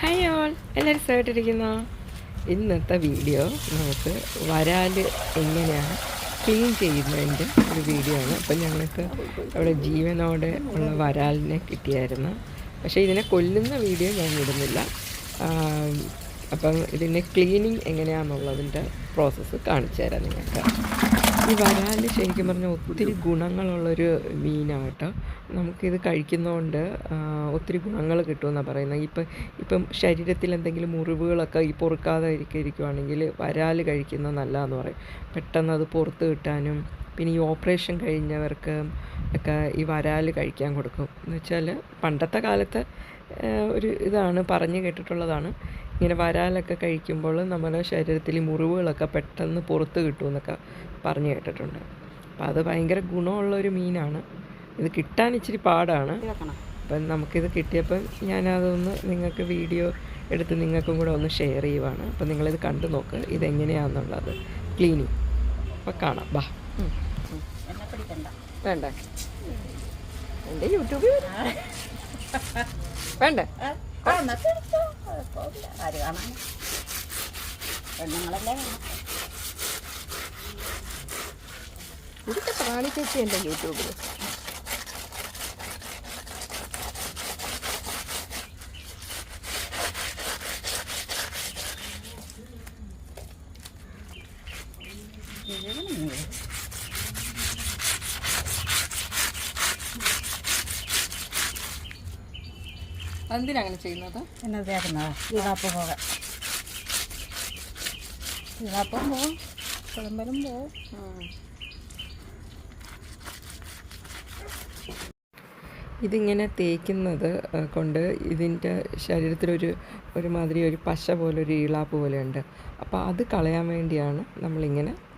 Hi all എല്ലാവരും സുഖമായിട്ടിരിക്കുന്നോ? ഇന്നത്തെ വീഡിയോ നമുക്ക് വരാൽ എങ്ങനെയാണ് ക്ലീൻ ചെയ്യുന്നതിന്റെ ഒരു വീഡിയോ ആണ്. അപ്പം ഞങ്ങൾക്ക് അവിടെ ജീവനോടെ ഉള്ള വരാലിനെ കിട്ടിയായിരുന്നു. പക്ഷേ ഇതിനെ കൊല്ലുന്ന വീഡിയോ ഞാൻ ഇടുന്നില്ല. അപ്പം ഇതിന്റെ ക്ലീനിങ് എങ്ങനെയാണെന്നുള്ളതിന്റെ പ്രോസസ്സ് കാണിച്ചു തരാം നിങ്ങൾക്ക്. ഈ വരാൽ ശരിക്കും പറഞ്ഞാൽ ഒത്തിരി ഗുണങ്ങളുള്ളൊരു മീനാണ് കേട്ടോ. നമുക്കിത് കഴിക്കുന്നതുകൊണ്ട് ഒത്തിരി ഗുണങ്ങൾ കിട്ടുമെന്നാണ് പറയുന്നത് ഇപ്പം ഇപ്പം ശരീരത്തിൽ എന്തെങ്കിലും മുറിവുകളൊക്കെ ഈ പൊറുക്കാതെ ഇരിക്കുകയാണെങ്കിൽ വരാൽ കഴിക്കുന്നത് നല്ലതെന്ന് പറയും. പെട്ടെന്ന് അത് പുറത്ത് കിട്ടാനും പിന്നെ ഈ ഓപ്പറേഷൻ കഴിഞ്ഞവർക്ക് ഒക്കെ ഈ വരാൽ കഴിക്കാൻ കൊടുക്കും. എന്ന് വെച്ചാൽ പണ്ടത്തെ കാലത്ത് ഒരു ഇതാണ് പറഞ്ഞു കേട്ടിട്ടുള്ളതാണ്. ഇങ്ങനെ വരാലൊക്കെ കഴിക്കുമ്പോൾ നമ്മുടെ ശരീരത്തിൽ മുറിവുകളൊക്കെ പെട്ടെന്ന് പുറത്ത് കിട്ടുമെന്നൊക്കെ പറഞ്ഞു കേട്ടിട്ടുണ്ട്. അപ്പോൾ അത് ഭയങ്കര ഗുണമുള്ളൊരു മീനാണ്. ഇത് കിട്ടാൻ ഇച്ചിരി പാടാണ്. അപ്പം നമുക്കിത് കിട്ടിയപ്പം ഞാനതൊന്ന് നിങ്ങൾക്ക് വീഡിയോ എടുത്ത് നിങ്ങൾക്കും കൂടെ ഒന്ന് ഷെയർ ചെയ്യുവാണ്. അപ്പം നിങ്ങളിത് കണ്ടു നോക്ക് ഇതെങ്ങനെയാണെന്നുള്ളത് ക്ലീനിങ്. അപ്പം കാണാം. ബാ. വേണ്ട. എന്റെ യൂട്യൂബിൽ വേണ്ട. ഇതൊക്കെ പ്രാണി എന്റെ യൂട്യൂബിൽ എന്തിനാ ചെയ്യുന്നത്? എന്നാ എന്നതായിരുന്നോ ഇളാപ്പ് പോകാം ഇളാപ്പം പോവും. കുളമ്പലും പോവും. ഇതിങ്ങനെ തേക്കുന്നത് കൊണ്ട് ഇതിന്റെ ശരീരത്തിലൊരു ഒരുമാതിരി ഒരു പശ പോലെ ഒരു ഈളാപ്പ് പോലെയുണ്ട്. അപ്പോൾ അത് കളയാൻ വേണ്ടിയാണ് നമ്മളിങ്ങനെ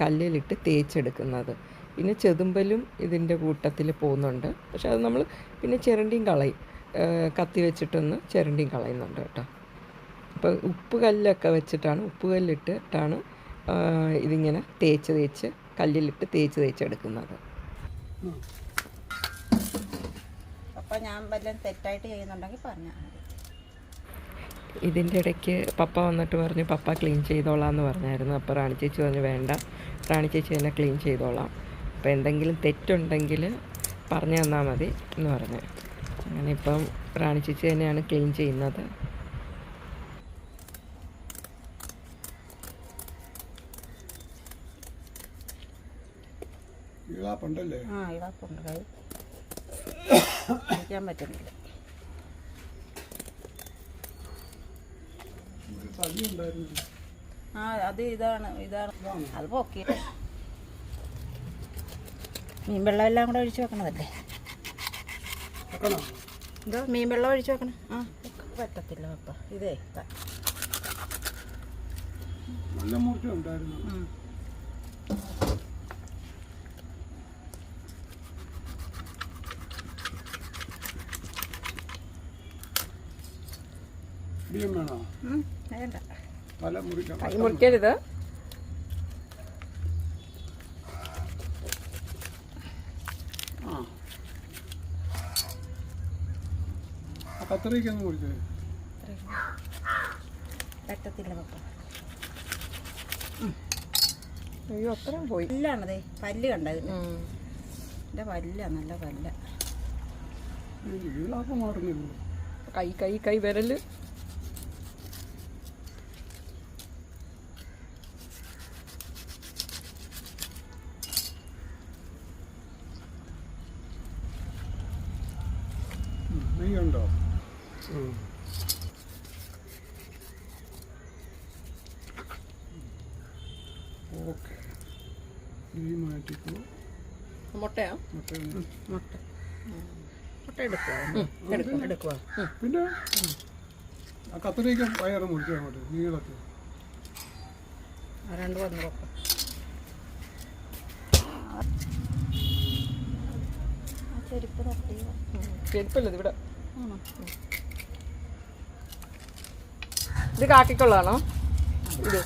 കല്ലിലിട്ട് തേച്ചെടുക്കുന്നത്. പിന്നെ ചെതുമ്പലും ഇതിന്റെ കൂട്ടത്തിൽ പോകുന്നുണ്ട്. പക്ഷെ അത് നമ്മൾ പിന്നെ ചിരണ്ടിയും കളയും. കത്തി വെച്ചിട്ടൊന്ന് ചിരണ്ടിയും കളയുന്നുണ്ട് കേട്ടോ. അപ്പോൾ ഉപ്പ് കല്ലൊക്കെ വെച്ചിട്ടാണ് ഉപ്പ് കല്ലിട്ടിട്ടാണ് ഇതിങ്ങനെ തേച്ച് തേച്ച് കല്ലിലിട്ട് തേച്ച് തേച്ചെടുക്കുന്നത്. അപ്പം ഞാൻ വല്ലതും തെറ്റായിട്ട് ചെയ്യുന്നുണ്ടെങ്കിൽ പറഞ്ഞാൽ മതി. ഇതിന്റെ ഇടയ്ക്ക് പപ്പ വന്നിട്ട് പറഞ്ഞു പപ്പ ക്ലീൻ ചെയ്തോളാം എന്ന് പറഞ്ഞായിരുന്നു. അപ്പോൾ റാണി ചേച്ചി പറഞ്ഞു വേണ്ട. റാണി ചേച്ചി തന്നെ ക്ലീൻ ചെയ്തോളാം. അപ്പോൾ എന്തെങ്കിലും തെറ്റുണ്ടെങ്കിൽ പറഞ്ഞു തന്നാൽ മതി എന്ന് പറഞ്ഞു. അങ്ങനെ ഇപ്പം റാണി ചേച്ചി തന്നെയാണ് ക്ലീൻ ചെയ്യുന്നത്. ഇളാപ്പുണ്ടല്ലേ? ആ ഇളാപ്പുണ്ട്. കഴിക്കാൻ പറ്റുന്നില്ല തല്ലി ഉണ്ടായിരുന്നു ആ അത് ഇതാണ് ഇതാണ്. അത് പൊക്കി മീൻ വെള്ളം എല്ലാം കൂടെ ഒഴിച്ചു വെക്കണതല്ലേ? വെക്കണോ എന്തോ മീൻ വെള്ളം ഒഴിച്ച് വെക്കണം? ആ പറ്റത്തില്ല പപ്പ. ഇതേ നല്ല മൂർച്ച ഉണ്ടായിരുന്നു കൈ മുറിക്കരുത്. കത്തറിക്കൊന്നും മുറിച്ചേ? പറ്റത്തില്ല പപ്പ. അയ്യോ അത്രയും പോയി. ഇല്ലാണതേ പല്ല് കണ്ടത്. എന്റെ പല്ല നല്ല പല്ല. കൈ കൈ കൈ വിരൽ. ഓക്കെ. നെയ്യ് മാറ്റിക്കോ. മുട്ടയാ? മറ്റേ മുട്ട. മുട്ട എടുക്കുക എടുക്കുക പിന്നെ ആ വയറ് മുറിക്കാൻ അങ്ങോട്ട് നീളത്തിൽ. രണ്ട് വന്ന് നോക്കാം ആ ചെരുപ്പ് തട്ടി. ചെരുപ്പല്ല ഇത് ഇവിടെ? ഇത് കാക്കിക്കൊള്ളാണോ ഇത്.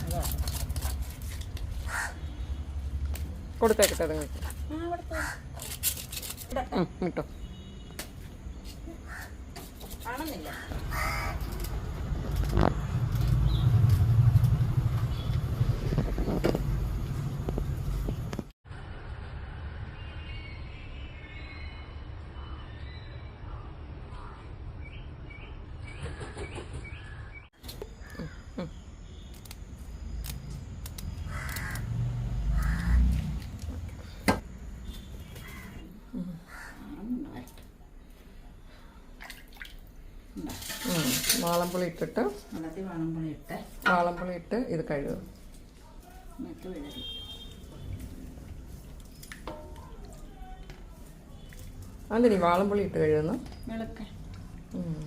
കൊടുത്തേക്കട്ടെ നിങ്ങൾക്ക് കേട്ടോ കാണുന്നില്ല. വാളംപുളി ഇട്ടിട്ട് വെള്ളത്തിൽ വാളംപുളി ഇട്ട് വാളംപുളി ഇട്ട് ഇത് കഴുകും എന്നിട്ട് വിഴറി അതിന് വാളംപുളി ഇട്ട് കഴുകുന്നു. Thank ഉം.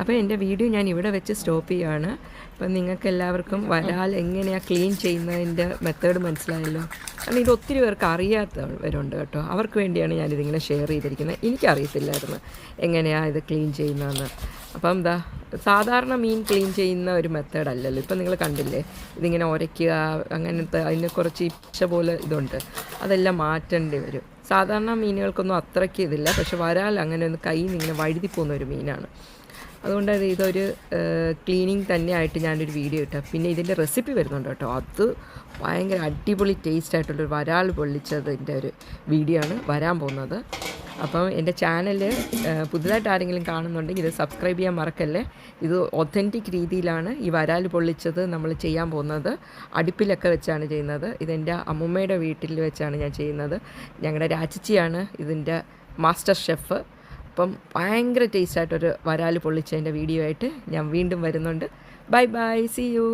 അപ്പോൾ എന്റെ വീഡിയോ ഞാൻ ഇവിടെ വെച്ച് സ്റ്റോപ്പ് ചെയ്യുകയാണ് അപ്പം നിങ്ങൾക്ക് എല്ലാവർക്കും വരാൽ എങ്ങനെയാണ് ക്ലീൻ ചെയ്യുന്നതിന്റെ മെത്തേഡ് മനസ്സിലായല്ലോ? കാരണം ഇത് ഒത്തിരി പേർക്ക് അറിയാത്തവരുണ്ട് കേട്ടോ. അവർക്ക് വേണ്ടിയാണ് ഞാനിതിങ്ങനെ ഷെയർ ചെയ്തിരിക്കുന്നത്. എനിക്കറിയത്തില്ലായിരുന്നു എങ്ങനെയാണ് ഇത് ക്ലീൻ ചെയ്യുന്നതെന്ന്. അപ്പം എന്താ സാധാരണ മീൻ ക്ലീൻ ചെയ്യുന്ന ഒരു മെത്തേഡ് അല്ലല്ലോ. ഇപ്പം നിങ്ങൾ കണ്ടില്ലേ ഇതിങ്ങനെ ഉരയ്ക്കുക അങ്ങനത്തെ അതിന് കുറച്ച് ഇച്ച പോലെ ഇതുണ്ട്. അതെല്ലാം മാറ്റേണ്ടി വരും. സാധാരണ മീനുകൾക്കൊന്നും അത്രയ്ക്ക് ഇതില്ല. പക്ഷെ വരാൽ അങ്ങനെ ഒന്ന് കൈ നിന്ന് ഇങ്ങനെ വഴുതി പോകുന്ന ഒരു മീനാണ്. അതുകൊണ്ട് അത് ഇതൊരു ക്ലീനിങ് തന്നെയായിട്ട് ഞാനൊരു വീഡിയോ ഇട്ടാ. പിന്നെ ഇതിന്റെ റെസിപ്പി വരുന്നുണ്ട് കേട്ടോ. അത് ഭയങ്കര അടിപൊളി ടേസ്റ്റ് ആയിട്ടുള്ളൊരു വരാൾ പൊള്ളിച്ചതിന്റെ ഒരു വീഡിയോ ആണ് വരാൻ പോകുന്നത്. അപ്പം എന്റെ ചാനൽ പുതുതായിട്ട് ആരെങ്കിലും കാണുന്നുണ്ടെങ്കിൽ ഇത് സബ്സ്ക്രൈബ് ചെയ്യാൻ മറക്കല്ലേ? ഇത് ഒത്തന്റിക് രീതിയിലാണ് ഈ വരാൽ പൊള്ളിച്ചത് നമ്മൾ ചെയ്യാൻ പോകുന്നത്. അടുപ്പിലൊക്കെ വെച്ചാണ് ചെയ്യുന്നത്. ഇതെന്റെ അമ്മുമ്മയുടെ വീട്ടിൽ വെച്ചാണ് ഞാൻ ചെയ്യുന്നത്. ഞങ്ങളുടെ രാച്ചിച്ചിയാണ് ഇതിന്റെ മാസ്റ്റർ ഷെഫ് അപ്പം ഭയങ്കര ടേസ്റ്റായിട്ടൊരു വരാൽ പൊള്ളിച്ചതിന്റെ വീഡിയോ ആയിട്ട് ഞാൻ വീണ്ടും വരുന്നുണ്ട്. Bye bye C U